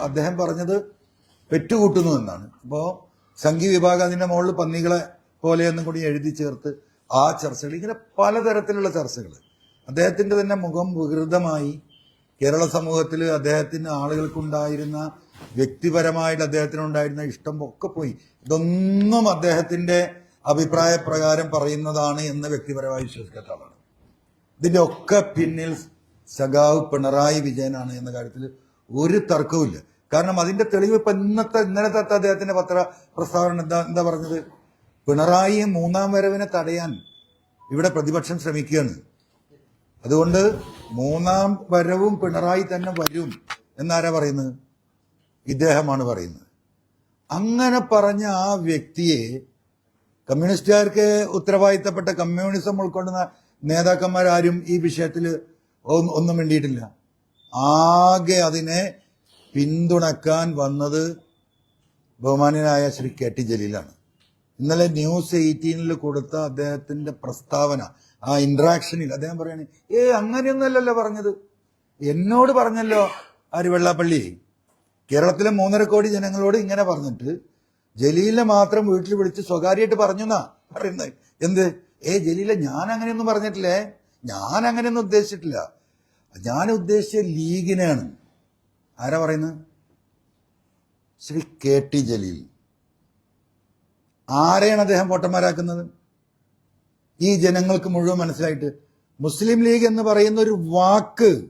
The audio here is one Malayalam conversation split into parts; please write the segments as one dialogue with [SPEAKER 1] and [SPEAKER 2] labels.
[SPEAKER 1] അദ്ദേഹം പറഞ്ഞത് പെറ്റുകൂട്ടുന്നു എന്നാണ്. അപ്പോൾ സംഘി വിഭാഗം അതിന്റെ മുകളിൽ പന്നികളെ പോലെയെന്നും കൂടി എഴുതി ചേർത്ത് ആ ചർച്ചകൾ ഇങ്ങനെ പലതരത്തിലുള്ള ചർച്ചകൾ. അദ്ദേഹത്തിന്റെ തന്നെ മുഖം വികൃതമായി. കേരള സമൂഹത്തിൽ അദ്ദേഹത്തിന് ആളുകൾക്കുണ്ടായിരുന്ന വ്യക്തിപരമായിട്ട് അദ്ദേഹത്തിനുണ്ടായിരുന്ന ഇഷ്ടം ഒക്കെ പോയി. ഇതൊന്നും അദ്ദേഹത്തിന്റെ അഭിപ്രായ പ്രകാരം പറയുന്നതാണ് എന്ന് വ്യക്തിപരമായി വിശ്വസിക്കാത്ത ആളാണ് ഇതിന്റെ ഒക്കെ പിന്നിൽ സഖാവ് പിണറായി വിജയനാണ് എന്ന കാര്യത്തിൽ ഒരു തർക്കവുമില്ല കാരണം അതിന്റെ തെളിവ് ഇപ്പൊ ഇന്നത്തെ ഇന്നലത്തെ അദ്ദേഹത്തിന്റെ പത്ര പ്രസ്താവന എന്താ എന്താ പറഞ്ഞത്? പിണറായി മൂന്നാം വരവിനെ തടയാൻ ഇവിടെ പ്രതിപക്ഷം ശ്രമിക്കുകയാണ്. അതുകൊണ്ട് മൂന്നാം വരവും പിണറായി തന്നെ വരും എന്നാരാ പറയുന്നത്? ഇദ്ദേഹമാണ് പറയുന്നത്. അങ്ങനെ പറഞ്ഞ ആ വ്യക്തിയെ കമ്മ്യൂണിസ്റ്റുകാർക്ക് ഉത്തരവാദിത്തപ്പെട്ട കമ്മ്യൂണിസം ഉൾക്കൊള്ളുന്ന നേതാക്കന്മാരാരും ഈ വിഷയത്തിൽ ഒന്നും വേണ്ടിയിട്ടില്ല ആകെ അതിനെ പിന്തുണക്കാൻ വന്നത് ബഹുമാനനായ ശ്രീ കെ ടി ജലീലാണ്. ഇന്നലെ ന്യൂസ് എയ്റ്റീനിൽ കൊടുത്ത അദ്ദേഹത്തിന്റെ പ്രസ്താവന ആ ഇന്ററാക്ഷനിൽ അദ്ദേഹം പറയാണ് ഏ അങ്ങനെയൊന്നല്ലല്ലോ പറഞ്ഞത്. എന്നോട് പറഞ്ഞല്ലോ ആര് വെള്ളാപ്പള്ളി? കേരളത്തിലെ മൂന്നര കോടി ജനങ്ങളോട് ഇങ്ങനെ പറഞ്ഞിട്ട് ജലീലിനെ മാത്രം വീട്ടിൽ വിളിച്ച് സ്വകാര്യമായിട്ട് പറഞ്ഞു എന്നാ പറയുന്നത് എന്ത്? ഏ ജലീല ഞാൻ അങ്ങനെയൊന്നും പറഞ്ഞിട്ടില്ലേ? ഞാൻ അങ്ങനെയൊന്നും ഉദ്ദേശിച്ചിട്ടില്ല. ഞാൻ ഉദ്ദേശിച്ച ലീഗിനെയാണ്. ആരാ പറയുന്നത് ശ്രീ കെ ടി ജലീൽ. ആരെയാണ് അദ്ദേഹം വോട്ടന്മാരാക്കുന്നത്? ഈ ജനങ്ങൾക്ക് മുഴുവൻ മനസ്സിലായിട്ട് മുസ്ലിം ലീഗ് എന്ന് പറയുന്ന ഒരു വാക്ക്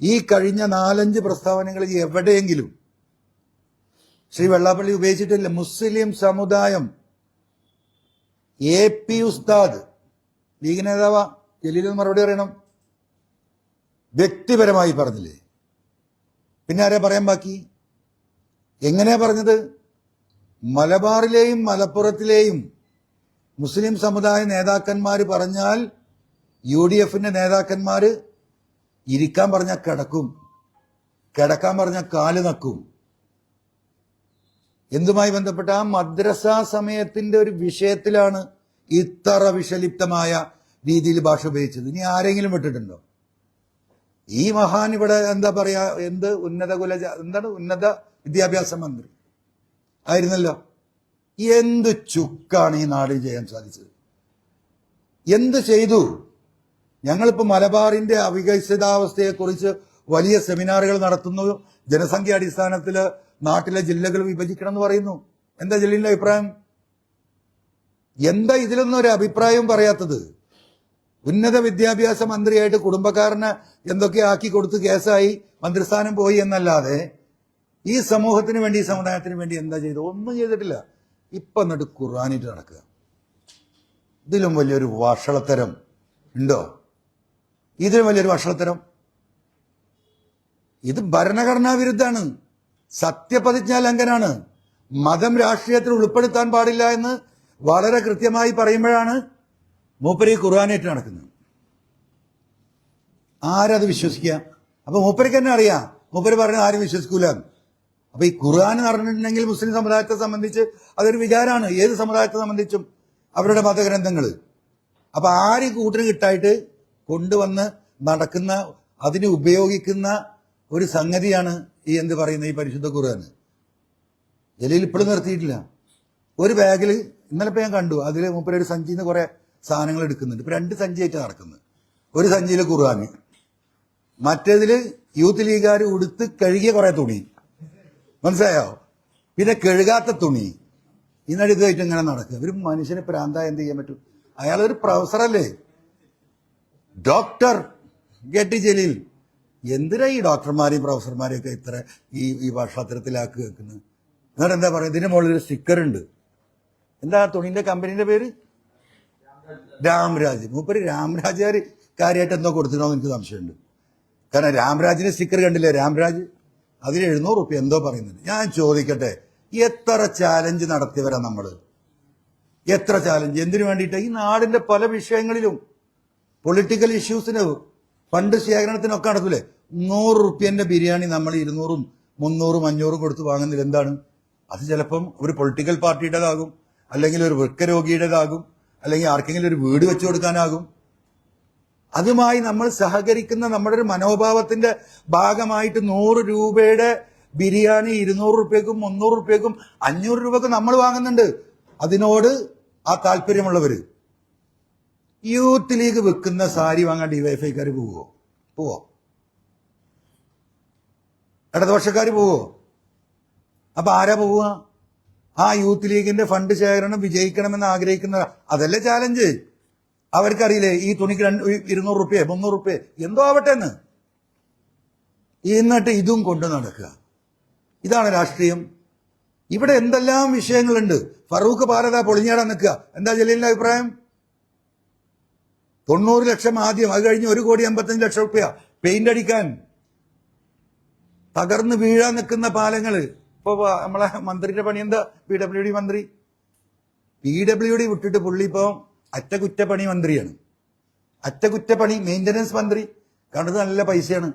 [SPEAKER 1] ഈ കഴിഞ്ഞ നാലഞ്ച് പ്രസ്താവനകളിൽ എവിടെയെങ്കിലും ശ്രീ വെള്ളാപ്പള്ളി ഉപയോഗിച്ചിട്ടില്ല. മുസ്ലിം സമുദായം. എ പി ഉസ്താദ് ലീഗ് ജലീൽ ജലീലിന് മറുപടി പറയണം. വ്യക്തിപരമായി പറഞ്ഞില്ലേ? പിന്നെ ആരെ പറയാൻ ബാക്കി? എങ്ങനെയാ പറഞ്ഞത്? മലബാറിലെയും മലപ്പുറത്തിലെയും മുസ്ലിം സമുദായ നേതാക്കന്മാർ പറഞ്ഞാൽ യു ഡി എഫിന്റെ നേതാക്കന്മാർ ഇരിക്കാൻ പറഞ്ഞാൽ കിടക്കും. കിടക്കാൻ പറഞ്ഞാൽ കാൽ നക്കും. എന്തുമായി ബന്ധപ്പെട്ട ആ മദ്രസ സമയത്തിന്റെ ഒരു വിഷയത്തിലാണ് ഇത്ര വിഷലിപ്തമായ രീതിയിൽ ഭാഷ ഉപയോഗിച്ചത്. ഇനി ആരെങ്കിലും വിട്ടിട്ടുണ്ടോ? ഈ മഹാൻ ഇവിടെ എന്താ പറയാ എന്ത് ഉന്നത കുല എന്താണ് ഉന്നത വിദ്യാഭ്യാസ മന്ത്രി? ആയിരുന്നല്ലോ. എന്ത് ചുക്കാണ് ഈ നാട് ചെയ്യാൻ സാധിച്ചത്? എന്ത് ചെയ്തു? ഞങ്ങളിപ്പോ മലബാറിന്റെ അവികസിതാവസ്ഥയെക്കുറിച്ച് വലിയ സെമിനാറുകൾ നടത്തുന്നു. ജനസംഖ്യ അടിസ്ഥാനത്തിൽ നാട്ടിലെ ജില്ലകൾ വിഭജിക്കണം എന്ന് പറയുന്നു. എന്താ ജലീലിന്റെ അഭിപ്രായം? എന്താ ഇതിലൊന്നും ഒരു അഭിപ്രായം പറയാത്തത്? ഉന്നത വിദ്യാഭ്യാസ മന്ത്രിയായിട്ട് കുടുംബക്കാരന് എന്തൊക്കെ ആക്കി കൊടുത്ത് കേസായി മന്ത്രിസ്ഥാനം പോയി എന്നല്ലാതെ ഈ സമൂഹത്തിന് വേണ്ടി ഈ സമുദായത്തിന് വേണ്ടി എന്താ ചെയ്തു ഒന്നും ചെയ്തിട്ടില്ല. ഇപ്പൊ എന്നിട്ട് ഖുർആാനിട്ട് നടക്കുക. ഇതിലും വലിയൊരു വഷളത്തരം ഉണ്ടോ? ഇതിലും വലിയൊരു വഷളത്തരം. ഇത് ഭരണഘടനാ വിരുദ്ധാണ് സത്യപ്രതിജ്ഞാ ലംഘനാണ് മതം രാഷ്ട്രീയത്തിൽ ഉൾപ്പെടുത്താൻ പാടില്ല എന്ന് വളരെ കൃത്യമായി പറയുമ്പോഴാണ് മൂപ്പര് ഖുർആാനായിട്ട് നടക്കുന്നത് ആരത് വിശ്വസിക്കുക അപ്പൊ മൂപ്പരിക്ക് തന്നെ അറിയാം. മൂപ്പര് പറഞ്ഞ ആരും വിശ്വസിക്കൂല. അപ്പൊ ഈ ഖുർആൻ എന്ന് പറഞ്ഞിട്ടുണ്ടെങ്കിൽ മുസ്ലിം സമുദായത്തെ സംബന്ധിച്ച് അതൊരു വിചാരമാണ് ഏത് സമുദായത്തെ സംബന്ധിച്ചും? അവരുടെ മതഗ്രന്ഥങ്ങൾ അപ്പൊ ആര് കൂട്ടിന് കിട്ടായിട്ട് കൊണ്ടുവന്ന് നടക്കുന്ന അതിന് ഉപയോഗിക്കുന്ന ഒരു സംഗതിയാണ് ഈ എന്ത് പറയുന്ന ഈ പരിശുദ്ധ ഖുർആൻ. ജലീൽ ഇപ്പോഴും നിർത്തിയിട്ടില്ല. ഒരു ബാഗിൽ ഇന്നലെ ഇപ്പൊ ഞാൻ കണ്ടു. അതിൽ മുപ്പരൊരു സഞ്ചിന്ന് കുറെ സാധനങ്ങൾ എടുക്കുന്നുണ്ട്. ഇപ്പൊ രണ്ട് സഞ്ചിയായിട്ട് നടക്കുന്നത്. ഒരു സഞ്ചിയിൽ ഖുർആൻ മറ്റേതിൽ യൂത്ത് ലീഗുകാർ ഉടുത്ത് കഴുകിയ കുറെ തുണി. മനസ്സിലായോ? പിന്നെ കഴുകാത്ത തുണി. ഇന്നടുക്കായിട്ട് ഇങ്ങനെ നടക്കുക. ഒരു മനുഷ്യന് പ്രാന്തായ എന്ത് ചെയ്യാൻ പറ്റും? അയാൾ ഒരു പ്രൊഫസറല്ലേ? ഡോക്ടർ. K T Jaleel. എന്തിനാ ഈ ഡോക്ടർമാരെയും പ്രൊഫസർമാരെയും ഒക്കെ ഇത്ര ഈ ഈ ഭക്ഷണത്തിലാക്കി വെക്കുന്നത് എന്നിട്ട് എന്താ പറയുക? ഇതിന് മുകളിൽ ഒരു സ്റ്റിക്കർ ഉണ്ട് എന്താ തുണിന്റെ കമ്പനിന്റെ പേര്? രാംരാജ്. മൂപ്പര് രാംരാജുകാർ കാര്യമായിട്ട് എന്തോ കൊടുത്തിട്ടോ എനിക്ക് സംശയമുണ്ട്. കാരണം രാംരാജിന്റെ സ്റ്റിക്കർ കണ്ടില്ലേ? രാംരാജ് അതിന് എഴുന്നൂറ് റുപ്യ എന്തോ പറയുന്നുണ്ട്. ഞാൻ ചോദിക്കട്ടെ എത്ര ചാലഞ്ച് നടത്തിയവരാ നമ്മൾ? എത്ര ചാലഞ്ച് എന്തിനു വേണ്ടിയിട്ട്? ഈ നാടിന്റെ പല വിഷയങ്ങളിലും പൊളിറ്റിക്കൽ ഇഷ്യൂസിന് ഫണ്ട് ശേഖരണത്തിനൊക്കെ നടത്തൂലേ നൂറ് റുപ്യന്റെ ബിരിയാണി നമ്മൾ ഇരുന്നൂറും മുന്നൂറും അഞ്ഞൂറും കൊടുത്ത് വാങ്ങുന്നതിൽ എന്താണ് അത് ചിലപ്പം ഒരു പൊളിറ്റിക്കൽ പാർട്ടിയുടേതാകും അല്ലെങ്കിൽ ഒരു വൃക്കരോഗിയുടേതാകും അല്ലെങ്കിൽ ആർക്കെങ്കിലും ഒരു വീട് വെച്ചു കൊടുക്കാനാകും. അതുമായി നമ്മൾ സഹകരിക്കുന്ന നമ്മുടെ ഒരു മനോഭാവത്തിന്റെ ഭാഗമായിട്ട് നൂറ് രൂപയുടെ ബിരിയാണി ഇരുന്നൂറ് റുപ്യക്കും മുന്നൂറ് റുപ്യക്കും അഞ്ഞൂറ് രൂപക്കും നമ്മൾ വാങ്ങുന്നുണ്ട്. അതിനോട് ആ താല്പര്യമുള്ളവര്. യൂത്ത് ലീഗ് വെക്കുന്ന സാരി വാങ്ങാൻ ഡിവൈഫൈക്കാർ പോവോ? പോവോ? ഇടതുപക്ഷക്കാർ പോവോ? അപ്പൊ ആരാ പോവുക? ആ യൂത്ത് ലീഗിന്റെ ഫണ്ട് ശേഖരണം വിജയിക്കണമെന്ന് ആഗ്രഹിക്കുന്ന അതല്ലേ ചാലഞ്ച് അവർക്കറിയില്ലേ ഈ തുണിക്ക് രണ്ട് ഇരുന്നൂറ് റുപ്യ മുന്നൂറ് റുപ്യ എന്തോ ആവട്ടെ എന്ന് എന്നിട്ട് ഇതും കൊണ്ടു നടക്കുക. ഇതാണ് രാഷ്ട്രീയം. ഇവിടെ എന്തെല്ലാം വിഷയങ്ങളുണ്ട്? ഫറൂഖ് പാലത പൊളിഞ്ഞാടാൻ നിൽക്കുക. എന്താ ജലീലിന്റെ അഭിപ്രായം? തൊണ്ണൂറ് ലക്ഷം ആദ്യം അത് കഴിഞ്ഞ് ഒരു കോടി അമ്പത്തഞ്ച് ലക്ഷം റുപ്യ പെയിന്റ് അടിക്കാൻ. തകർന്ന് വീഴാൻ നിൽക്കുന്ന പാലങ്ങൾ. ഇപ്പൊ നമ്മളെ മന്ത്രിയുടെ പണി എന്താ? പി ഡബ്ല്യു ഡി മന്ത്രി. പി ഡബ്ല്യു ഡി വിട്ടിട്ട് പുള്ളി ഇപ്പൊ അറ്റകുറ്റപ്പണി മന്ത്രിയാണ്. അറ്റകുറ്റപ്പണി മെയിന്റനൻസ് മന്ത്രി. കണ്ടത് നല്ല പൈസയാണ്.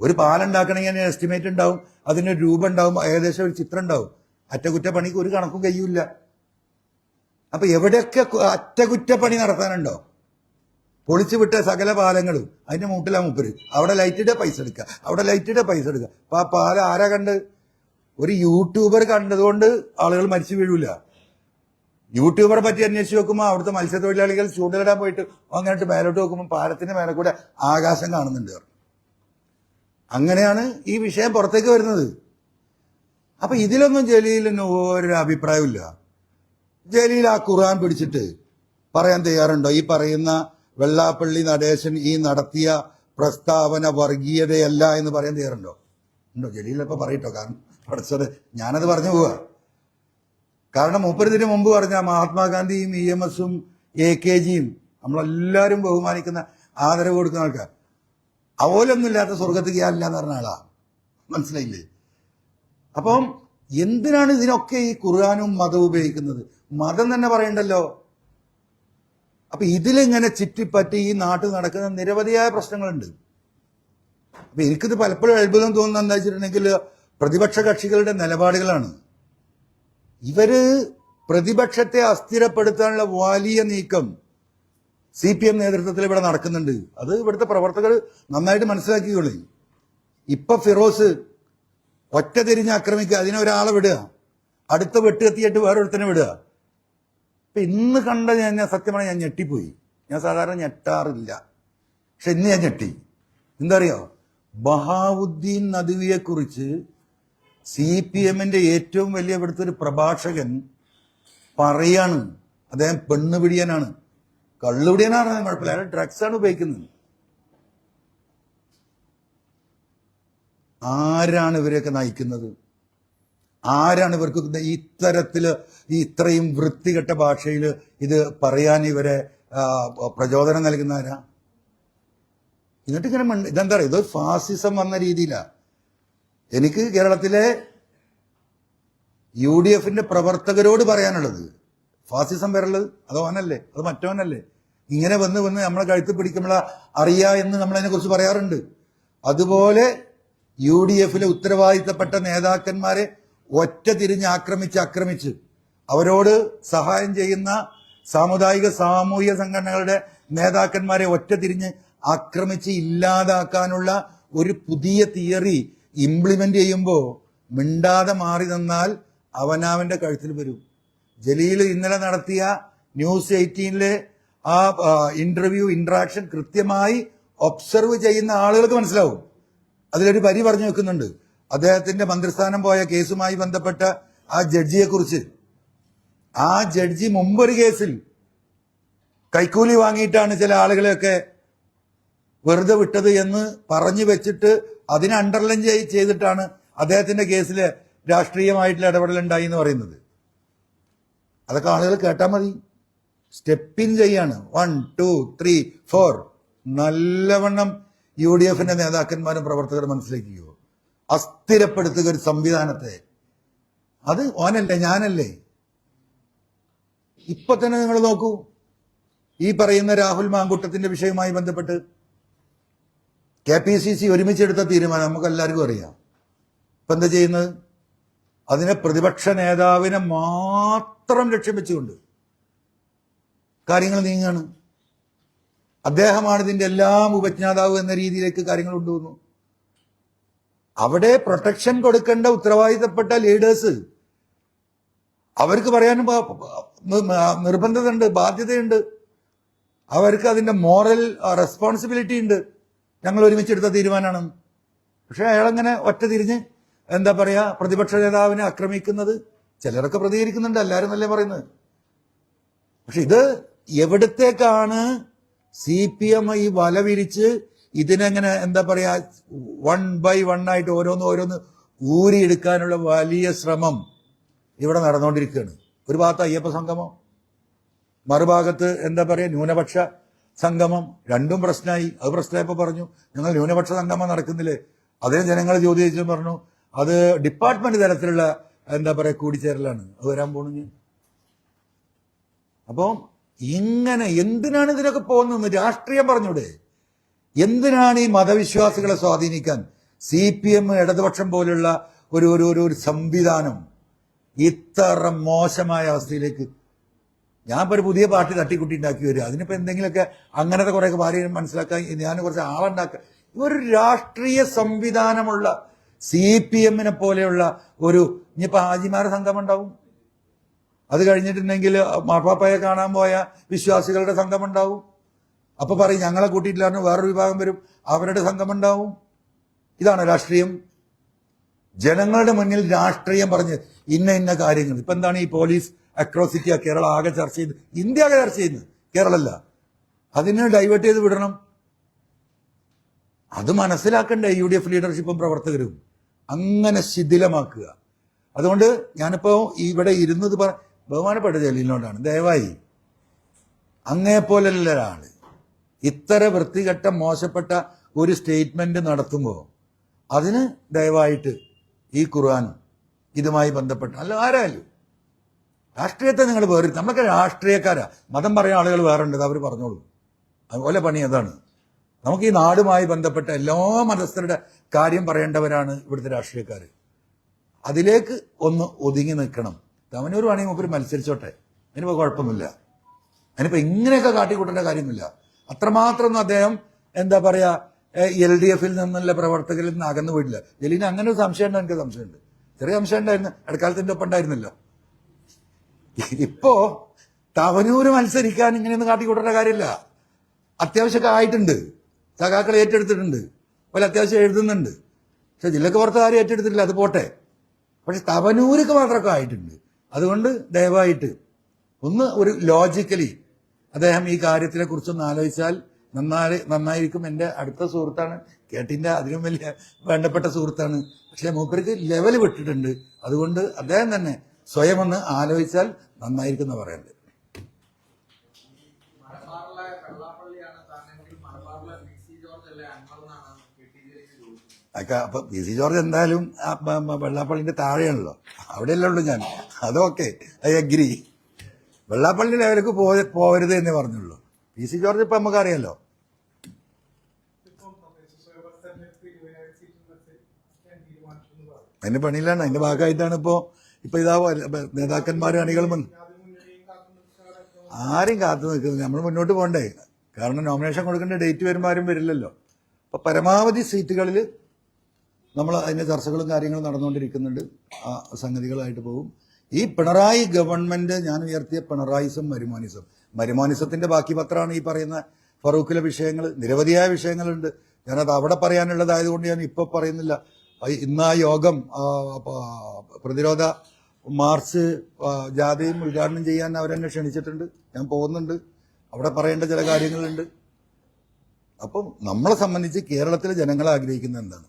[SPEAKER 1] ഒരു പാലുണ്ടാക്കണമെങ്കിൽ അതിന് എസ്റ്റിമേറ്റ് ഉണ്ടാവും. അതിന് രൂപ ഉണ്ടാവും. ഏകദേശം ഒരു ചിത്രം ഉണ്ടാവും. അറ്റകുറ്റപ്പണിക്ക് ഒരു കണക്കും കഴിയൂല അപ്പൊ എവിടെയൊക്കെ അറ്റകുറ്റപ്പണി നടത്താനുണ്ടോ? പൊളിച്ചു വിട്ട സകല പാലങ്ങളും അതിന്റെ മൂട്ടിലാ മുപ്പര്. അവിടെ ലൈറ്റിടെ പൈസ എടുക്കുക അവിടെ ലൈറ്റിടെ പൈസ എടുക്കുക അപ്പൊ ആ പാലം ആരാ കണ്ട്? ഒരു യൂട്യൂബർ കണ്ടതുകൊണ്ട് ആളുകൾ മരിച്ചു വീഴൂല. യൂട്യൂബറെ പറ്റി അന്വേഷിച്ച് നോക്കുമ്പോൾ അവിടുത്തെ മത്സ്യത്തൊഴിലാളികൾ ചൂണ്ടലിടാൻ പോയിട്ട് അങ്ങോട്ട് മേലോട്ട് നോക്കുമ്പോൾ പാലത്തിന്റെ മേലെ കൂടെ ആകാശം കാണുന്നുണ്ട് അങ്ങനെയാണ് ഈ വിഷയം പുറത്തേക്ക് വരുന്നത്. അപ്പൊ ഇതിലൊന്നും ജലീലിന് ഒരു അഭിപ്രായമില്ല ജലീൽ ആ ഖുർആൻ പിടിച്ചിട്ട് പറയാൻ തയ്യാറുണ്ടോ? ഈ പറയുന്ന വെള്ളാപ്പള്ളി നടേശൻ ഈ നടത്തിയ പ്രസ്താവന വർഗീയതയല്ല എന്ന് പറയാൻ തയ്യാറുണ്ടോ? ഉണ്ടോ? ജലീൽ ഇപ്പൊ പറയട്ടോ. കാരണം പഠിച്ചത് ഞാനത് പറഞ്ഞു പോവാ. കാരണം മൂപ്പരിതിന് മുമ്പ് പറഞ്ഞ മഹാത്മാഗാന്ധിയും ഇ എം എസും എ കെ ജിയും നമ്മളെല്ലാവരും ബഹുമാനിക്കുന്ന ആദരവ് കൊടുക്കുന്ന ആൾക്കാർ. അവലൊന്നും ഇല്ലാത്ത സ്വർഗത്ത് ചെയ്യാനില്ല എന്ന് പറഞ്ഞ ആളാ. മനസ്സിലായില്ലേ? അപ്പം എന്തിനാണ് ഇതിനൊക്കെ ഈ ഖുർആാനും മതവും ഉപയോഗിക്കുന്നത്? മതം തന്നെ പറയണ്ടല്ലോ. അപ്പൊ ഇതിലിങ്ങനെ ചുറ്റിപ്പറ്റി ഈ നാട്ടിൽ നടക്കുന്ന നിരവധിയായ പ്രശ്നങ്ങളുണ്ട്. അപ്പൊ എനിക്കിത് പലപ്പോഴും അത്ഭുതം തോന്നുന്നത് എന്താ വെച്ചിട്ടുണ്ടെങ്കിൽ പ്രതിപക്ഷ കക്ഷികളുടെ നിലപാടുകളാണ്. ഇവർ പ്രതിപക്ഷത്തെ അസ്ഥിരപ്പെടുത്താനുള്ള വലിയ നീക്കം സി പി എം നേതൃത്വത്തിൽ ഇവിടെ നടക്കുന്നുണ്ട്. അത് ഇവിടുത്തെ പ്രവർത്തകർ നന്നായിട്ട് മനസ്സിലാക്കിക്കൊള്ളി ഇപ്പൊ ഫിറോസ് ഒറ്റ തിരിഞ്ഞ് ആക്രമിക്കുക അതിനെ ഒരാളെ വിടുക. അടുത്ത വെട്ടുകത്തിയിട്ട് വേറൊരുത്തനെ വിടുക. ഇപ്പൊ ഇന്ന് കണ്ട ഞാൻ സത്യമാണ് ഞാൻ ഞെട്ടിപ്പോയി. ഞാൻ സാധാരണ ഞെട്ടാറില്ല. പക്ഷെ ഇന്ന് ഞാൻ ഞെട്ടി. എന്താ അറിയോ? ബഹാവുദ്ദീൻ നദവിയെ കുറിച്ച് സി പി എമ്മിന്റെ ഏറ്റവും വലിയ ഇവിടുത്തെ ഒരു പ്രഭാഷകൻ പറയാണ്. അദ്ദേഹം പെണ്ണ് പിടിയാനാണ്. കള്ളുപിടിയനാണ് കുഴപ്പമില്ല. അയാൾ ഡ്രഗ്സ് ആണ് ഉപയോഗിക്കുന്നത്. ആരാണ് ഇവരെയൊക്കെ നയിക്കുന്നത്? ആരാണ് ഇവർക്ക് ഇത്തരത്തിൽ ഇത്രയും വൃത്തികെട്ട ഭാഷയിൽ ഇത് പറയാൻ ഇവരെ പ്രചോദനം നൽകുന്ന ആരാ എന്നിട്ട് ഇങ്ങനെ മണ്ണ് ഇതെന്താ പറയുക? ഇത് ഫാസിസം വന്ന രീതിയിലാണ് എനിക്ക് കേരളത്തിലെ യു ഡി എഫിന്റെ പ്രവർത്തകരോട് പറയാനുള്ളത്. ഫാസിസം വരള്ളത് അത് ഓനല്ലേ അത് മറ്റവനല്ലേ? ഇങ്ങനെ വന്ന് വന്ന് നമ്മളെ കഴുത്ത് പിടിക്കുമ്പോൾ അറിയാ എന്ന് നമ്മൾ അതിനെ കുറിച്ച് പറയാറുണ്ട്. അതുപോലെ യു ഡി എഫിലെ ഉത്തരവാദിത്തപ്പെട്ട നേതാക്കന്മാരെ ഒറ്റ തിരിഞ്ഞ് ആക്രമിച്ച് ആക്രമിച്ച് അവരോട് സഹായം ചെയ്യുന്ന സാമുദായിക സാമൂഹിക സംഘടനകളുടെ നേതാക്കന്മാരെ ഒറ്റ തിരിഞ്ഞ് ആക്രമിച്ച് ഇല്ലാതാക്കാനുള്ള ഒരു പുതിയ തിയറി ഇംപ്ലിമെന്റ് ചെയ്യുമ്പോൾ മിണ്ടാതെ മാറി നിന്നാൽ അവനാവന്റെ കഴുത്തിൽ വരും. ജലീൽ ഇന്നലെ നടത്തിയ ന്യൂസ് എയ്റ്റീനിലെ ആ ഇന്റർവ്യൂ ഇന്ററാക്ഷൻ കൃത്യമായി ഒബ്സർവ് ചെയ്യുന്ന ആളുകൾക്ക് മനസ്സിലാവും. അതിലൊരു പരി പറഞ്ഞു വെക്കുന്നുണ്ട്. അദ്ദേഹത്തിന്റെ മന്ത്രിസ്ഥാനം പോയ കേസുമായി ബന്ധപ്പെട്ട ആ ജഡ്ജിയെ കുറിച്ച്. ആ ജഡ്ജി മുമ്പൊരു കേസിൽ കൈക്കൂലി വാങ്ങിയിട്ടാണ് ചില ആളുകളെയൊക്കെ വെറുതെ വിട്ടത് എന്ന് പറഞ്ഞു വെച്ചിട്ട് അതിനെ അണ്ടർലൈൻ ചെയ്- ചെയ്തിട്ടാണ് അദ്ദേഹത്തിന്റെ കേസിൽ രാഷ്ട്രീയമായിട്ടുള്ള ഇടപെടലുണ്ടായി എന്ന് പറയുന്നത്. അതൊക്കെ ആളുകൾ കേട്ടാൽ മതി. സ്റ്റെപ്പിൻ ചെയ്യാണ്. വൺ ടു ത്രീ ഫോർ നല്ലവണ്ണം യു ഡി എഫിന്റെ നേതാക്കന്മാരും പ്രവർത്തകരും മനസ്സിലാക്കിയോ അസ്ഥിരപ്പെടുത്തുക ഒരു സംവിധാനത്തെ. അത് ഓനല്ലേ ഞാനല്ലേ? ഇപ്പൊ തന്നെ നിങ്ങൾ നോക്കൂ. ഈ പറയുന്ന രാഹുൽ മാങ്കൂട്ടത്തിന്റെ വിഷയവുമായി ബന്ധപ്പെട്ട് കെ പി സി സി ഒരുമിച്ചെടുത്ത തീരുമാനം നമുക്ക് എല്ലാവർക്കും അറിയാം. ഇപ്പൊ എന്താ ചെയ്യുന്നത്? അതിനെ പ്രതിപക്ഷ നേതാവിനെ മാത്രം ലക്ഷ്യം വെച്ചുകൊണ്ട് കാര്യങ്ങൾ നീങ്ങാണ്. അദ്ദേഹമാണ് ഇതിന്റെ എല്ലാം ഉപജ്ഞാതാവ് എന്ന രീതിയിലേക്ക് കാര്യങ്ങൾ കൊണ്ടുവന്നു. അവിടെ പ്രൊട്ടക്ഷൻ കൊടുക്കേണ്ട ഉത്തരവാദിത്തപ്പെട്ട ലീഡേഴ്സ് അവർക്ക് പറയാനും നിർബന്ധതയുണ്ട് ബാധ്യതയുണ്ട്. അവർക്ക് അതിന്റെ മോറൽ റെസ്പോൺസിബിലിറ്റി ഉണ്ട് ഞങ്ങൾ ഒരുമിച്ച് എടുത്ത തീരുമാനമാണ് പക്ഷേ അയാളങ്ങനെ ഒറ്റ തിരിഞ്ഞ് എന്താ പറയാ പ്രതിപക്ഷ നേതാവിനെ ആക്രമിക്കുന്നത് ചിലരൊക്കെ പ്രതികരിക്കുന്നുണ്ട് എല്ലാവരും നല്ല പറയുന്നത്. പക്ഷെ ഇത് എവിടത്തേക്കാണ് സി പി എം ഈ വല വിരിച്ച് ഇതിനെങ്ങനെ എന്താ പറയാ വൺ ബൈ വൺ ആയിട്ട് ഓരോന്ന് ഓരോന്ന് ഊരിയെടുക്കാനുള്ള വലിയ ശ്രമം ഇവിടെ നടന്നുകൊണ്ടിരിക്കുകയാണ്. ഒരു ഭാഗത്ത് അയ്യപ്പ സംഗമം മറുഭാഗത്ത് എന്താ പറയാ ന്യൂനപക്ഷ സംഗമം രണ്ടും പ്രശ്നമായി. അത് പ്രശ്നമായപ്പോൾ പറഞ്ഞു. ഞങ്ങൾ ന്യൂനപക്ഷ സംഗമം നടക്കുന്നില്ലേ? അതേ ജനങ്ങൾ ചോദിച്ചു പറഞ്ഞു. അത് ഡിപ്പാർട്ട്മെന്റ് തലത്തിലുള്ള എന്താ പറയാ കൂടിച്ചേരലാണ്. അത് വരാൻ പോണു അപ്പോൾ ഇങ്ങനെ എന്തിനാണ് ഇതിനൊക്കെ പോകുന്നത് രാഷ്ട്രീയം പറഞ്ഞൂടെ? എന്തിനാണ് ഈ മതവിശ്വാസികളെ സ്വാധീനിക്കാൻ? സി പി എം ഇടതുപക്ഷം പോലുള്ള ഒരു ഒരു ഒരു സംവിധാനം ഇത്ര മോശമായ അവസ്ഥയിലേക്ക് ഞാൻ ഇപ്പോൾ ഒരു പുതിയ പാർട്ടി തട്ടിക്കുട്ടി ഉണ്ടാക്കി വരിക അതിനിപ്പോൾ എന്തെങ്കിലുമൊക്കെ അങ്ങനത്തെ കുറേ ഭാര്യ മനസ്സിലാക്കാൻ ഞാൻ കുറച്ച് ആളുണ്ടാക്കുക ഒരു രാഷ്ട്രീയ സംവിധാനമുള്ള സി പി എമ്മിനെ പോലെയുള്ള ഒരു ഇനിയിപ്പോൾ ഹാജിമാരെ സംഘം ഉണ്ടാവും. അത് കഴിഞ്ഞിട്ടുണ്ടെങ്കിൽ മാർപ്പാപ്പയെ കാണാൻ പോയ വിശ്വാസികളുടെ സംഘം ഉണ്ടാവും. അപ്പോൾ പറയും ഞങ്ങളെ കൂട്ടിയിട്ടില്ല വേറൊരു വിഭാഗം വരും. അവരുടെ സംഘം ഉണ്ടാവും. ഇതാണ് രാഷ്ട്രീയം. ജനങ്ങളുടെ മുന്നിൽ രാഷ്ട്രീയം പറഞ്ഞ് ഇന്ന ഇന്ന കാര്യങ്ങൾ. ഇപ്പം എന്താണ് ഈ പോലീസ് അക്രോസിറ്റി കേരള ആകെ ചർച്ച ചെയ്യുന്നത് ഇന്ത്യ ആകെ ചർച്ച ചെയ്യുന്നത് കേരളല്ല. അതിനെ ഡൈവേർട്ട് ചെയ്ത് വിടണം. അത് മനസ്സിലാക്കണ്ടേ യു ഡി എഫ് ലീഡർഷിപ്പും പ്രവർത്തകരും. അങ്ങനെ ശിഥിലമാക്കുക. അതുകൊണ്ട് ഞാനിപ്പോ ഇവിടെ ഇരുന്നത് പറ ബഹുമാനപ്പെട്ട ജലീലിനോടാണ്. ദയവായി. അങ്ങേപ്പോലുള്ള ഒരാൾ ഇത്ര വൃത്തികെട്ട മോശപ്പെട്ട ഒരു സ്റ്റേറ്റ്മെന്റ് നടത്തുമ്പോൾ അതിന് ദയവായിട്ട് ഈ ഖുർആൻ ഇതുമായി ബന്ധപ്പെട്ട അല്ല ആരായാലും. രാഷ്ട്രീയത്തെ നിങ്ങൾ വേറി നമ്മളൊക്കെ രാഷ്ട്രീയക്കാരാ. മതം പറയുന്ന ആളുകൾ വേറെ ഉണ്ട് അവർ പറഞ്ഞോളൂ. അതുപോലെ പണി അതാണ്. നമുക്ക് ഈ നാടുമായി ബന്ധപ്പെട്ട എല്ലാ മതസ്ഥരുടെ കാര്യം പറയേണ്ടവരാണ് ഇവിടുത്തെ രാഷ്ട്രീയക്കാർ അതിലേക്ക് ഒന്ന് ഒതുങ്ങി നിൽക്കണം. തവനൂർ വേണമെങ്കിൽ മൂപ്പര് മത്സരിച്ചോട്ടെ. അതിനിപ്പോൾ കുഴപ്പമൊന്നുമില്ല. അതിനിപ്പോൾ ഇങ്ങനെയൊക്കെ കാട്ടിക്കൂട്ടേണ്ട കാര്യമൊന്നുമില്ല. അത്രമാത്രം അദ്ദേഹം എന്താ പറയാ എൽ ഡി എഫിൽ നിന്നുള്ള പ്രവർത്തകരിൽ നിന്ന് അകന്നു പോയിട്ടില്ല. ജലീന അങ്ങനെ ഒരു സംശയമുണ്ടോ എനിക്ക് സംശയമുണ്ട്. ചെറിയ സംശയം ഉണ്ടായിരുന്നു ഇടക്കാലത്തിന്റെ ഒപ്പം ഉണ്ടായിരുന്നല്ലോ ഇപ്പോ തവനൂര് മത്സരിക്കാൻ ഇങ്ങനെയൊന്നും കാട്ടിക്കൂട്ടേണ്ട കാര്യമില്ല. അത്യാവശ്യമൊക്കെ ആയിട്ടുണ്ട്. സഖാക്കൾ ഏറ്റെടുത്തിട്ടുണ്ട്. പോലെ അത്യാവശ്യം എഴുതുന്നുണ്ട്. പക്ഷെ ജില്ലക്ക് പുറത്ത് ആരും ഏറ്റെടുത്തിട്ടില്ല. അത് പോട്ടെ. പക്ഷെ തവനൂർക്ക് മാത്രമൊക്കെ ആയിട്ടുണ്ട്. അതുകൊണ്ട് ദയവായിട്ട് ഒന്ന് ഒരു ലോജിക്കലി അദ്ദേഹം ഈ കാര്യത്തിനെ കുറിച്ചൊന്ന് ആലോചിച്ചാൽ നന്നായി നന്നായിരിക്കും എന്റെ അടുത്ത സുഹൃത്താണ്. കേട്ടിന്റെ അതിലും വലിയ വേണ്ടപ്പെട്ട സുഹൃത്താണ്. പക്ഷെ മൂപ്പർക്ക് ലെവൽ വിട്ടിട്ടുണ്ട്. അതുകൊണ്ട് അദ്ദേഹം തന്നെ സ്വയം ഒന്ന് ആലോചിച്ചാൽ നന്നായിരിക്കും എന്ന് പറയുന്നത് അപ്പൊ പി സി ജോർജ് എന്തായാലും വെള്ളാപ്പള്ളിന്റെ താഴെയാണല്ലോ. അവിടെയല്ലേ ഉള്ളൂ ഞാൻ. അതൊക്കെ ഐ അഗ്രി. വെള്ളാപ്പള്ളി ലെവലിലേക്ക് പോവരുത് എന്ന് പറഞ്ഞുള്ളൂ. പി സി ജോർജ് ഇപ്പൊ നമുക്കറിയാലോ. അതിന്റെ പണിയിലാണ്. അതിന്റെ ഭാഗമായിട്ടാണ് ഇപ്പോ ഇപ്പൊ ഇതാ നേതാക്കന്മാരും അണികളും ആരും കാത്തു നിൽക്കുന്നത് നമ്മൾ മുന്നോട്ട് പോകണ്ടേ. കാരണം നോമിനേഷൻ കൊടുക്കേണ്ട ഡേറ്റ് വരുമ്പോൾ ആരും വരില്ലല്ലോ. അപ്പൊ പരമാവധി സീറ്റുകളിൽ നമ്മൾ അതിന്റെ ചർച്ചകളും കാര്യങ്ങളും നടന്നുകൊണ്ടിരിക്കുന്നുണ്ട്. ആ സംഗതികളായിട്ട് പോകും. ഈ പിണറായി ഗവൺമെന്റ് ഞാൻ ഉയർത്തിയ പിണറായിസം മരുമാനിസം. മരുമാനിസത്തിന്റെ ബാക്കി പത്രമാണ് ഈ പറയുന്ന ഫറൂഖിലെ വിഷയങ്ങൾ നിരവധിയായ വിഷയങ്ങളുണ്ട്. ഞാനത് അവിടെ പറയാനുള്ളതായതുകൊണ്ട് ഞാൻ ഇപ്പോൾ പറയുന്നില്ല. ഇന്ന് ആ യോഗം പ്രതിരോധ മാർച്ച് ജാഥയും ഉദ്ഘാടനം ചെയ്യാൻ അവരെന്നെ ക്ഷണിച്ചിട്ടുണ്ട്. ഞാൻ പോകുന്നുണ്ട്. അവിടെ പറയേണ്ട ചില കാര്യങ്ങളുണ്ട്. അപ്പം നമ്മളെ സംബന്ധിച്ച് കേരളത്തിലെ ജനങ്ങൾ ആഗ്രഹിക്കുന്നത് എന്താണ്?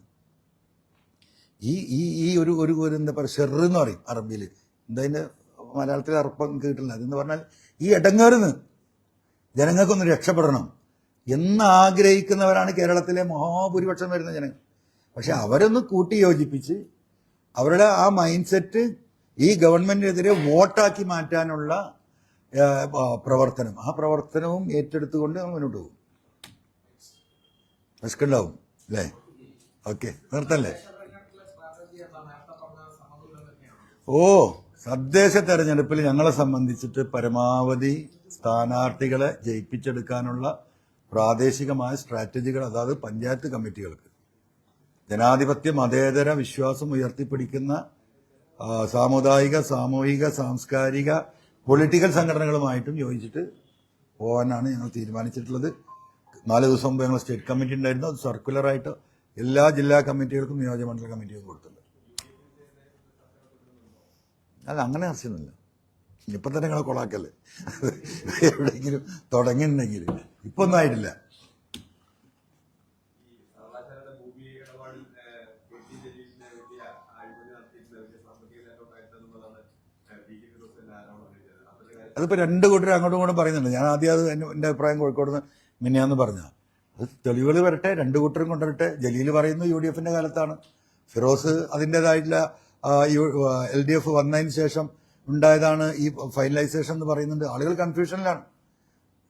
[SPEAKER 1] ഈ ഈ ഈ ഒരു ഒരു എന്താ പറയുക ഷെറെന്ന് എന്ന് പറയും അറബിയിൽ എന്തായാലും മലയാളത്തിൽ അർപ്പം കിട്ടില്ല അതെന്ന് പറഞ്ഞാൽ ഈ ഇടങ്ങേറുന്ന് ജനങ്ങൾക്കൊന്ന് രക്ഷപ്പെടണം എന്ന് ആഗ്രഹിക്കുന്നവരാണ് കേരളത്തിലെ മഹാഭൂരിപക്ഷം വരുന്ന ജനങ്ങൾ. പക്ഷെ അവരൊന്ന് കൂട്ടി യോജിപ്പിച്ച് അവരുടെ ആ മൈൻഡ് സെറ്റ് ഈ ഗവൺമെന്റിനെതിരെ വോട്ടാക്കി മാറ്റാനുള്ള പ്രവർത്തനം. ആ പ്രവർത്തനവും ഏറ്റെടുത്തുകൊണ്ട് നമ്മൾ മുന്നോട്ട് പോകും. ഉണ്ടാവും അല്ലേ? ഓക്കെ നിർത്തല്ലേ? ഓ തദ്ദേശ തെരഞ്ഞെടുപ്പിൽ ഞങ്ങളെ സംബന്ധിച്ചിട്ട് പരമാവധി സ്ഥാനാർത്ഥികളെ ജയിപ്പിച്ചെടുക്കാനുള്ള പ്രാദേശികമായ സ്ട്രാറ്റജികൾ അതായത് പഞ്ചായത്ത് കമ്മിറ്റികൾക്ക്. ജനാധിപത്യ മതേതര വിശ്വാസം ഉയർത്തിപ്പിടിക്കുന്ന സാമുദായിക സാമൂഹിക സാംസ്കാരിക പൊളിറ്റിക്കൽ സംഘടനകളുമായിട്ടും യോജിച്ചിട്ട് പോകാനാണ് ഞങ്ങൾ തീരുമാനിച്ചിട്ടുള്ളത്. നാല് ദിവസം മുമ്പ് ഞങ്ങൾ സ്റ്റേറ്റ് കമ്മിറ്റി ഉണ്ടായിരുന്നു. അത് സർക്കുലറായിട്ട് എല്ലാ ജില്ലാ കമ്മിറ്റികൾക്കും നിയോജകമണ്ഡല കമ്മിറ്റിയും കൊടുത്തിട്ടുണ്ട്. അല്ല അങ്ങനെ ആവശ്യമൊന്നുമില്ല. ഇപ്പം തന്നെ ഞങ്ങൾ കൊളാക്കല്ലേ? എവിടെയെങ്കിലും തുടങ്ങിയിട്ടുണ്ടെങ്കിൽ.
[SPEAKER 2] ഇപ്പൊന്നായിട്ടില്ല അത്തരം
[SPEAKER 1] രണ്ട് കൂട്ടർ അങ്ങോട്ടും ഇങ്ങോട്ടും പറയുന്നുണ്ട്. ഞാൻ ആദ്യം അത് എന്റെ അഭിപ്രായം കോഴിക്കോട് നിന്ന് പറഞ്ഞു അത് തെളിവുകൾ വരട്ടെ രണ്ട് കൂട്ടരും കൊണ്ടുവരട്ടെ. ജലീൽ പറയുന്നു യു ഡി എഫിന്റെ കാലത്താണ്. ഫിറോസ് അതിന്റെതായിട്ടുള്ള എൽ ഡി എഫ് വന്നതിന് ശേഷം ഉണ്ടായതാണ് ഈ ഫൈനലൈസേഷൻ എന്ന് പറയുന്നുണ്ട്. ആളുകൾ കൺഫ്യൂഷനിലാണ്.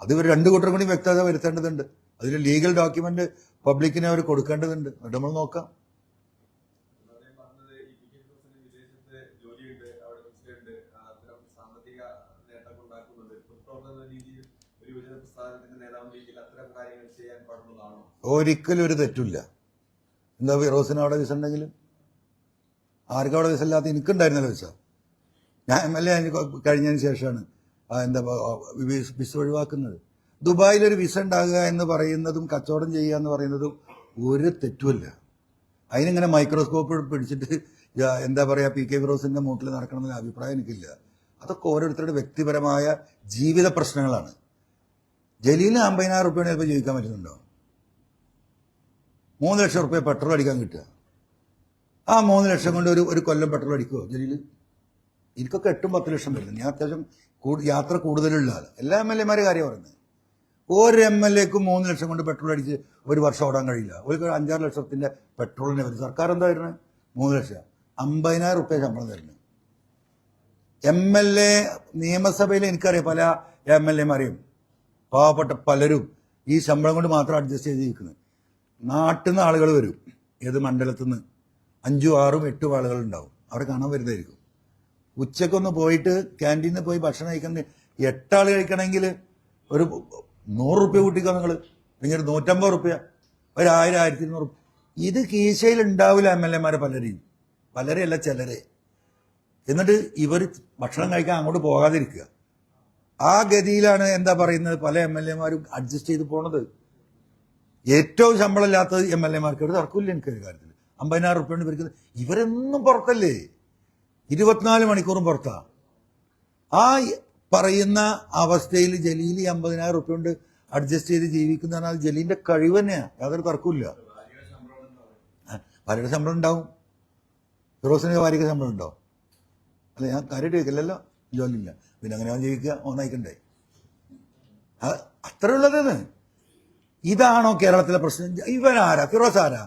[SPEAKER 1] അത് ഇവർ രണ്ട് കൂട്ടരും കൂടി വ്യക്തത വരുത്തേണ്ടതുണ്ട്. അതിൽ ലീഗൽ ഡോക്യുമെന്റ് പബ്ലിക്കിനെ അവർ കൊടുക്കേണ്ടതുണ്ട്. നമ്മൾ നോക്കാം
[SPEAKER 2] അദ്ദേഹം പറഞ്ഞത് ഈ പി കെ ഫിറോസിന് വിദേശത്ത് ജോലിയുണ്ട് അവിടെ വിസയുണ്ട് അത്തരം സാമ്പത്തിക നേട്ടം ഉണ്ടാക്കുന്നുണ്ട് പുറത്തുള്ള രീതിയിൽ ഒരു യുവജന പ്രസ്ഥാനത്തിന്റെ നേതാവ് രീതിയിൽ അത്തരം കാര്യങ്ങൾ ചെയ്യാൻ പാടുള്ളതാണോ
[SPEAKER 1] ഒരിക്കലും ഒരു തെറ്റില്ല എന്താ ഫിറോസിന് അവിടെ വിസ ഉണ്ടെങ്കിൽ ആർക്കും അവിടെ വിസ ഇല്ലാത്ത എനിക്കുണ്ടായിരുന്നല്ലോ വിസ. ഞാൻ എം എൽ എ കഴിഞ്ഞതിന് ശേഷമാണ് എന്താ വിസ ഒഴിവാക്കുന്നത്. ദുബായിലൊരു വിസ ഉണ്ടാകുക എന്ന് പറയുന്നതും കച്ചവടം ചെയ്യുക എന്ന് പറയുന്നതും ഒരു തെറ്റുമല്ല. അതിനിങ്ങനെ മൈക്രോസ്കോപ്പ് പിടിച്ചിട്ട് എന്താ പറയുക പി കെ ഫിറോസിന്റെ മൂട്ടിൽ നടക്കണമെന്ന അഭിപ്രായം എനിക്കില്ല. അതൊക്കെ ഓരോരുത്തരുടെ വ്യക്തിപരമായ ജീവിത പ്രശ്നങ്ങളാണ്. ജലീലിന് അമ്പതിനായിരം റുപ്യാണ് ചിലപ്പോൾ ജീവിക്കാൻ പറ്റുന്നുണ്ടോ? മൂന്ന് ലക്ഷം റുപ്യ പെട്രോൾ അടിക്കാൻ കിട്ടുക. ആ മൂന്ന് ലക്ഷം കൊണ്ട് ഒരു ഒരു കൊല്ലം പെട്രോൾ അടിക്കുമോ ജലീൽ എനിക്കൊക്കെ എട്ടും പത്ത് ലക്ഷം വരുന്നു. ഞാൻ അത്യാവശ്യം യാത്ര കൂടുതലുള്ള ആൾ എല്ലാ എം എൽ എമാരെ കാര്യം പറയുന്നത്. ഒരു എം എൽ എക്കും മൂന്ന് ലക്ഷം കൊണ്ട് പെട്രോൾ അടിച്ച് ഒരു വർഷം ഓടാൻ കഴിയില്ല. ഒരു അഞ്ചാറ് ലക്ഷത്തിന്റെ പെട്രോളിനെ വരും സർക്കാർ എന്താ വരുന്നത് മൂന്ന് ലക്ഷം. അമ്പതിനായിരം റുപ്യ ശമ്പളം തരുന്നത് എം എൽ എ നിയമസഭയിൽ എനിക്കറിയാം പല എം എൽ എമാരെയും. പാവപ്പെട്ട പലരും ഈ ശമ്പളം കൊണ്ട് മാത്രം അഡ്ജസ്റ്റ് ചെയ്തിരിക്കുന്നത്. നാട്ടിൽ നിന്ന് ആളുകൾ വരും. ഏത് മണ്ഡലത്തിൽ നിന്ന് അഞ്ചും ആറും എട്ടും ആളുകൾ ഉണ്ടാവും. അവിടെ കാണാൻ വരുന്നതായിരിക്കും. ഉച്ചക്കൊന്ന് പോയിട്ട് ക്യാന്റീനിൽ പോയി ഭക്ഷണം കഴിക്കാൻ എട്ടാൾ കഴിക്കണമെങ്കിൽ ഒരു നൂറ് റുപ്യ കൂട്ടിക്കോ നിങ്ങൾ അല്ലെങ്കിൽ ഒരു നൂറ്റമ്പത് റുപ്യ ഒരു ആയിരം ആയിരത്തി ഇരുന്നൂറ് ഇത് കീശയിൽ ഉണ്ടാവില്ല എം എൽ എമാരെ പലരെയും. പലരെയല്ല ചിലരെ. എന്നിട്ട് ഇവർ ഭക്ഷണം കഴിക്കാൻ അങ്ങോട്ട് പോകാതിരിക്കുക. ആ ഗതിയിലാണ് എന്താ പറയുന്നത്? പല എം എൽ എമാരും അഡ്ജസ്റ്റ് ചെയ്ത് പോണത്. ഏറ്റവും ശമ്പളമില്ലാത്തത് എം എൽ എമാർക്ക് ഒരു തർക്കമില്ല എനിക്ക് ഒരു കാര്യത്തിൽ. അമ്പതിനായിരം റുപ്യ കൊണ്ട് ഇവർക്ക് ഇവരെന്നും പുറത്തല്ലേ? ഇരുപത്തിനാല് മണിക്കൂറും പുറത്താ. ആ പറയുന്ന അവസ്ഥയിൽ ജലീൽ ഈ അമ്പതിനായിരം റുപ്യ കൊണ്ട് അഡ്ജസ്റ്റ് ചെയ്ത് ജീവിക്കുന്ന പറഞ്ഞാൽ ജലീലിന്റെ കഴിവ് തന്നെയാണ് യാതൊരു തർക്കമില്ല പലരുടെ ശമ്പളം ഉണ്ടാവും. ഫിറോസിന് ഭാര്യയ്ക്ക് ശമ്പളം ഉണ്ടോ? അല്ല ഞാൻ കാര്യമായിട്ട് ചോദിക്കില്ലല്ലോ. ജോലിയില്ല. പിന്നെ അങ്ങനെ അവൻ ജീവിക്കുക ഓന്നായിക്കണ്ടേ അത്ര ഉള്ളതെന്ന് ഇതാണോ കേരളത്തിലെ പ്രസിഡന്റ്? ഇവൻ ആരാ ഫിറോസ് ആരാ?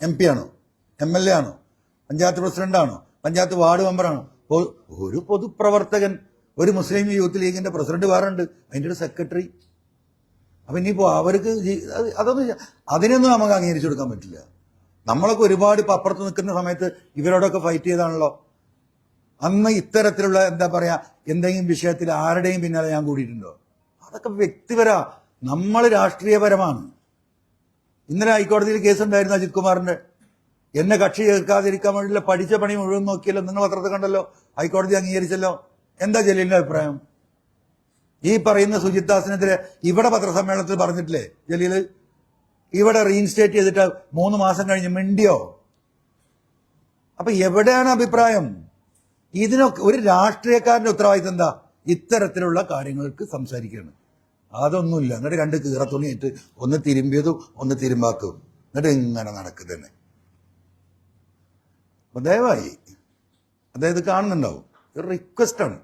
[SPEAKER 1] എം പി ആണോ? എം എൽ എ ആണോ? പഞ്ചായത്ത് പ്രസിഡന്റാണോ? പഞ്ചായത്ത് വാർഡ് മെമ്പറാണോ? ഒരു പൊതുപ്രവർത്തകൻ ഒരു മുസ്ലിം യൂത്ത് ലീഗിന്റെ പ്രസിഡന്റ് വേറുണ്ട് അതിന്റെ ഒരു സെക്രട്ടറി. അപ്പൊ ഇനിയിപ്പോ അവർക്ക് അതൊന്നും അതിനൊന്നും നമുക്ക് അംഗീകരിച്ചു കൊടുക്കാൻ പറ്റില്ല. നമ്മളൊക്കെ ഒരുപാട് ഇപ്പൊ അപ്പുറത്ത് നിൽക്കുന്ന സമയത്ത് ഇവരോടൊക്കെ ഫൈറ്റ് ചെയ്താണല്ലോ. അന്ന് ഇത്തരത്തിലുള്ള എന്താ പറയാ എന്തെങ്കിലും വിഷയത്തിൽ ആരുടെയും പിന്നാലെ ഞാൻ കൂടിയിട്ടുണ്ടോ? അതൊക്കെ വ്യക്തിപരാ നമ്മൾ രാഷ്ട്രീയപരമാണ്. ഇന്നലെ ഹൈക്കോടതിയിൽ കേസുണ്ടായിരുന്നു അജിത് കുമാറിന്റെ. എന്നെ കക്ഷി ചേർക്കാതിരിക്കാൻ വേണ്ടിയുള്ള പഠിച്ച പണി മുഴുവൻ നോക്കിയല്ലോ. നിങ്ങൾ പത്രത്തിൽ കണ്ടല്ലോ. ഹൈക്കോടതി അംഗീകരിച്ചല്ലോ. എന്താ ജലീലിന്റെ അഭിപ്രായം? ഈ പറയുന്ന സുജിത്ദാസിനെതിരെ ഇവിടെ പത്രസമ്മേളനത്തിൽ പറഞ്ഞിട്ടില്ലേ ജലീൽ ഇവിടെ റീഇൻസ്റ്റേറ്റ് ചെയ്തിട്ട് മൂന്ന് മാസം കഴിഞ്ഞ് മിണ്ടിയോ? അപ്പൊ എവിടെയാണ് അഭിപ്രായം? ഇതിനൊക്കെ ഒരു രാഷ്ട്രീയക്കാരന്റെ ഉത്തരവാദിത്തം എന്താ? ഇത്തരത്തിലുള്ള കാര്യങ്ങൾക്ക് സംസാരിക്കുകയാണ്. അതൊന്നുമില്ല. എന്നിട്ട് രണ്ട് കീറത്തുണിയിട്ട് ഒന്ന് തിരുമ്പിയതും ഒന്ന് തിരുമ്പാക്കും എന്നിട്ട് ഇങ്ങനെ നടക്കുക തന്നെ അപ്പൊ ദയവായി. അതായത് കാണുന്നുണ്ടാവും. ഒരു റിക്വസ്റ്റാണ്.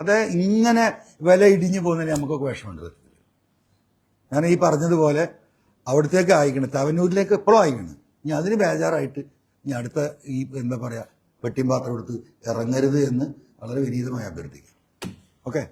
[SPEAKER 1] അതായത് ഇങ്ങനെ വില ഇടിഞ്ഞു പോകുന്നതിന് നമുക്കൊക്കെ വിഷമമുണ്ട് ഞാൻ ഈ പറഞ്ഞതുപോലെ അവിടത്തേക്ക് അയക്കണം തവനൂരിലേക്ക് എപ്പോഴും അയക്കണം ഇനി അതിന് ബേജാറായിട്ട് ഇനി അടുത്ത ഈ എന്താ പറയുക പെട്ടിയും പാത്രം എടുത്ത് ഇറങ്ങരുത് എന്ന് വളരെ വിനീതമായി അഭ്യർത്ഥിക്കാം ഓക്കെ?